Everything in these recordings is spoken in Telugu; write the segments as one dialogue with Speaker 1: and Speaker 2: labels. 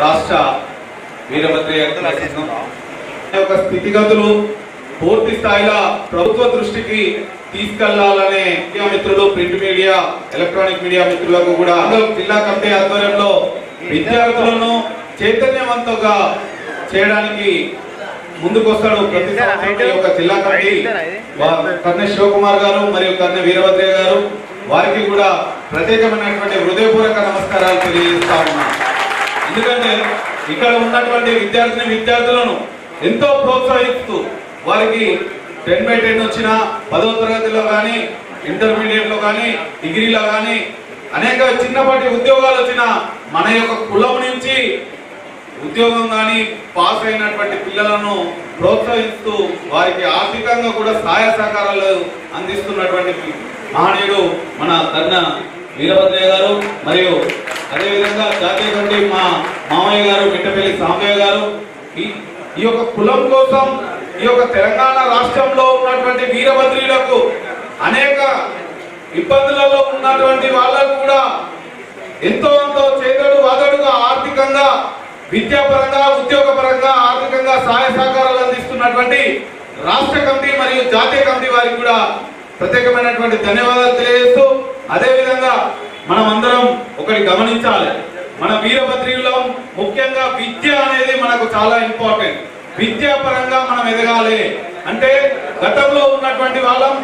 Speaker 1: రాష్ట్ర యొక్క స్థితిగతులు పూర్తి స్థాయిలో ప్రభుత్వ దృష్టికి తీసుకెళ్ళాలనే మీడియా మిత్రులు ప్రింట్ మీడియా ఎలక్ట్రానిక్ మీడియా మిత్రులకు కూడా జిల్లా కమిటీ ఆధ్వర్యంలో విద్యార్థులను చైతన్యవంతంగా చేయడానికి ముందుకొస్తాడు ప్రతి యొక్క జిల్లా కమిటీ. కన్నె శివకుమార్ గారు మరియు కన్నె వీరభద్రయ్య గారు వారికి కూడా ప్రత్యేకమైనటువంటి హృదయపూర్వక నమస్కారాలు తెలియజేస్తా ఉన్నాను ఎందుకంటే ఇక్కడ ఉన్నటువంటి విద్యార్థిని విద్యార్థులను ఎంతో ప్రోత్సహిస్తూ వారికి టెన్ బై టెన్ వచ్చిన పదవ తరగతిలో కానీ ఇంటర్మీడియట్లో కానీ డిగ్రీలో కానీ అనేక చిన్నపాటి ఉద్యోగాలు వచ్చిన మన యొక్క కులం నుంచి ఉద్యోగం కానీ పాస్ అయినటువంటి పిల్లలను ప్రోత్సహిస్తూ వారికి ఆర్థికంగా కూడా సహాయ సహకారాలు అందిస్తున్నటువంటి మహనీయుడు మన ధర్నా వీరభద్రయ్య గారు మరియు అదేవిధంగా జాతీయ కంటి మా మామయ్య గారు బిడ్డపల్లి సామయ్య గారు. ఈ ఈ యొక్క కులం కోసం ఈ యొక్క తెలంగాణ రాష్ట్రంలో ఉన్నటువంటి వీరభద్రులకు అనేక ఇబ్బందులలో ఉన్నటువంటి వాళ్ళకు కూడా ఎంతో ఎంతో చేదడు వాదడుగా ఆర్థికంగా విద్యాపరంగా ఉద్యోగపరంగా ఆర్థికంగా సహాయ సహకారాలు అందిస్తున్నటువంటి రాష్ట్ర కమిటీ మరియు జాతీయ కమిటీ వారికి కూడా ప్రత్యేకమైనటువంటి ధన్యవాదాలు తెలియజేస్తూ అదేవిధంగా మనం అందరం ఒకటి గమనించాలి. మన వీరభద్రిలో ముఖ్యంగా విద్య అనేది మనకు చాలా ఇంపార్టెంట్ విద్యాపరంగా మనం ఎదగాలి. అంటే గతంలో ఉన్నటువంటి వాళ్ళం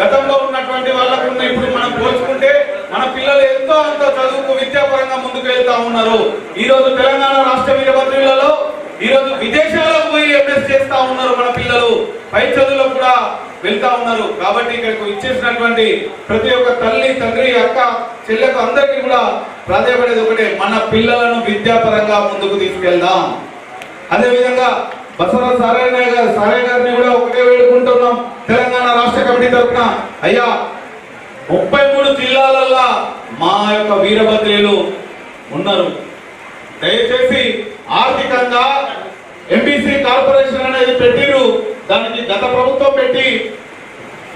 Speaker 1: గతంలో ఉన్నటువంటి వాళ్ళకు ఇప్పుడు మనం పోల్చుకుంటే మన పిల్లలు ఎంతో అంత చదువుకు విద్యాపరంగా ముందుకు వెళ్తా ఉన్నారు. ఈ రోజు తెలంగాణ రాష్ట్ర వీరభద్రిలలో ఈరోజు విదేశాల్లో విదేశాలకు పోయి ఎంఎస్ చేస్తా ఉన్నారు మన పిల్లలు. పై చదువులకు కూడా వెళ్తా ఉన్నారు. కాబట్టి ఇక్కడికి ఇచ్చేసినటువంటి ప్రతి ఒక్క తల్లి తండ్రి అక్క చెల్లెకు అందరికీ కూడా ప్రాధాన్యపడేది ఒకటే మన పిల్లలను విద్యాపరంగా ముందుకు తీసుకెళ్దాం. అదేవిధంగా విధంగా సారాయణ గారు సారయ్య గారిని కూడా ఒకటే వేడుకుంటున్నాం. తెలంగాణ రాష్ట్ర కమిటీ తరఫున. అయ్యా ముప్పై మూడు జిల్లాలల్లా మా యొక్క వీరభద్రులు ఉన్నారు. దయచేసి ఆర్థికంగా ఎంబీసీ కార్పొరేషన్ అనేది పెట్టిరు. దానికి గత ప్రభుత్వం పెట్టి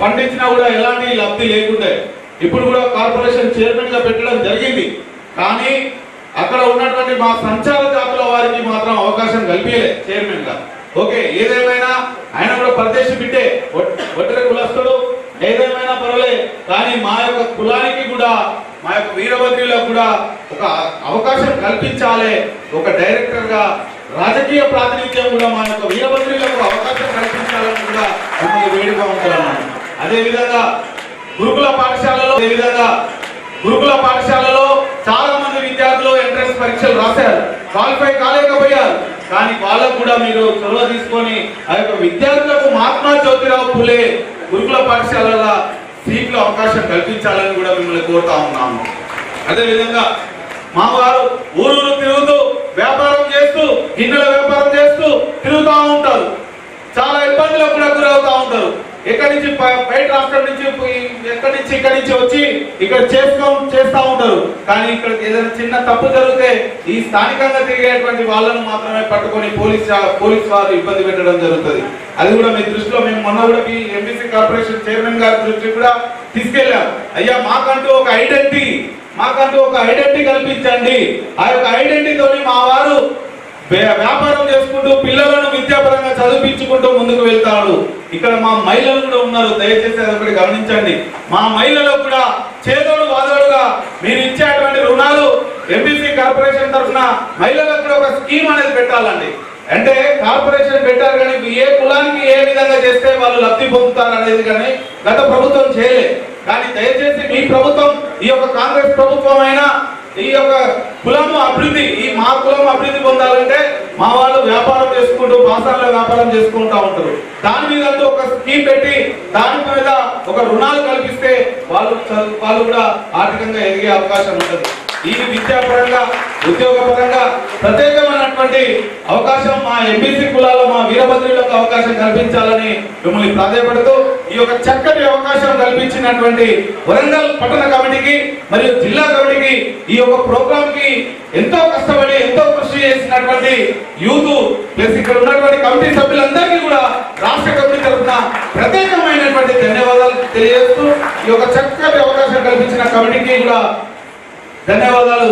Speaker 1: పండించినా కూడా ఎలాంటి లబ్ధి లేకుండే. ఇప్పుడు కూడా కార్పొరేషన్ చైర్మన్గా పెట్టడం జరిగింది. కానీ అక్కడ ఉన్నటువంటి మా సంచార జాతుల వారికి మాత్రం అవకాశం కల్పించలే చైర్మన్గా ఓకే ఏదేమైనా ఆయన కూడా పరదేశి బిడ్డే. ఒట్- ఒట్టరి కులస్తుడు. ఏదేమైనా పర్వాలే కానీ మా యొక్క కులానికి కూడా మా యొక్క వీరభద్రిలో కూడా ఒక అవకాశం కల్పించాలి. ఒక డైరెక్టర్గా రాజకీయ ప్రాతినిధ్యం కూడా మా యొక్క వీరభద్రులకు అవకాశం కల్పించాలని కూడా మిమ్మల్ని వేడుగా ఉంటున్నాను. అదే విధంగా గురుకుల పాఠశాలలో అదే విధంగా గురుకుల పాఠశాలలో చాలా మంది విద్యార్థులు ఎంట్రన్స్ పరీక్షలు రాశారు. క్వాలిఫై కాలేకపోయారు. కానీ వాళ్ళకు కూడా మీరు చొరవ తీసుకొని ఆ యొక్క విద్యార్థులకు మహాత్మా జ్యోతిరావు పులే గురుకుల పాఠశాలల సీట్లు అవకాశం కల్పించాలని కూడా మిమ్మల్ని కోరుతా ఉన్నాము. అదేవిధంగా మా వారు ఊరూరు తిరుగుతూ వ్యాపారం చేస్తూ గిన్నెల వ్యాపారం చేస్తూ తిరుగుతూ ఉంటారు. చాలా ఇబ్బందులకు కూడా గురవుతా ఉంటారు. ఎక్కడి నుంచి బయట రాష్ట్రం నుంచి పోయి- ఎక్కడి నుంచి ఇక్కడి నుంచి వచ్చి ఇక్కడ చేసుకో చేస్తా ఉంటారు. కానీ ఇక్కడ ఏదైనా చిన్న తప్పు జరిగితే ఈ స్థానికంగా తిరిగేటువంటి వాళ్ళను మాత్రమే పట్టుకొని పోలీస్ పోలీస్ వారు ఇబ్బంది పెట్టడం జరుగుతుంది. అది కూడా మీ దృష్టిలో మేము మొన్న కూడా మీ ఎంబీసీ కార్పొరేషన్ చైర్మన్ గారి దృష్టికి కూడా తీసుకెళ్ళాం. అయ్యా మాకంటూ ఒక ఐడెంటిటీ మాకంటూ ఒక ఐడెంటిటీ కల్పించండి. ఆ యొక్క ఐడెంటిటీతోని మా వారు వ్యాపారం చేసుకుంటూ పిల్లలను విద్యాపరంగా చదివించుకుంటూ ముందుకు వెళ్తాడు ఇక్కడ మా మహిళలు కూడా ఉన్నారు. దయచేసి అది ఒకటి గమనించండి. మా మహిళలు కూడా చేదోడు వాదోడుగా మీరు ఇచ్చేటువంటి రుణాలు ఎంబీసీ కార్పొరేషన్ తరఫున మహిళలకు కూడా ఒక స్కీమ్ అనేది పెట్టాలండి. అంటే కార్పొరేషన్ పెట్టారు కానీ ఏ కులానికి ఏ విధంగా చేస్తే వాళ్ళు లబ్ధి పొందుతారు అనేది కానీ గత ప్రభుత్వం చేయలేదు కానీ దయచేసి మీ ప్రభుత్వం ఈ యొక్క కాంగ్రెస్ ప్రభుత్వం అయినా ఈ యొక్క కులము అభివృద్ధి ఈ మా కులం అభివృద్ధి పొందాలంటే మా వాళ్ళు వ్యాపారం చేసుకుంటూ మాసాల్లో వ్యాపారం చేసుకుంటా ఉంటారు. దాని మీద ఒక స్కీమ్ పెట్టి దాని మీద ఒక రుణాలు కల్పిస్తే వాళ్ళు వాళ్ళు కూడా ఆర్థికంగా ఎదిగే అవకాశం ఉంటుంది. ఈ విద్యాపరంగా ఉద్యోగపరంగా ప్రత్యేకమైనటువంటి అవకాశం మా ఎంపీసీ కులాల మా వీరభద్రులకు అవకాశం కల్పించాలని మిమ్మల్ని ప్రాధాయపడుతూ ఈ యొక్క చక్కటి అవకాశం కల్పించినటువంటి వరంగల్ పట్టణ కమిటీకి మరియు జిల్లా కమిటీకి ఈ యొక్క ప్రోగ్రామ్కి ఎంతో కష్టపడి ఎంతో కృషి చేసినటువంటి యూత్ ప్లస్ ఇక్కడ ఉన్నటువంటి కమిటీ సభ్యులందరికీ కూడా రాష్ట్ర కమిటీ తరఫున ప్రత్యేకమైనటువంటి ధన్యవాదాలు తెలియజేస్తూ ఈ యొక్క చక్కటి అవకాశం కల్పించిన కమిటీకి కూడా ధన్యవాదాలు.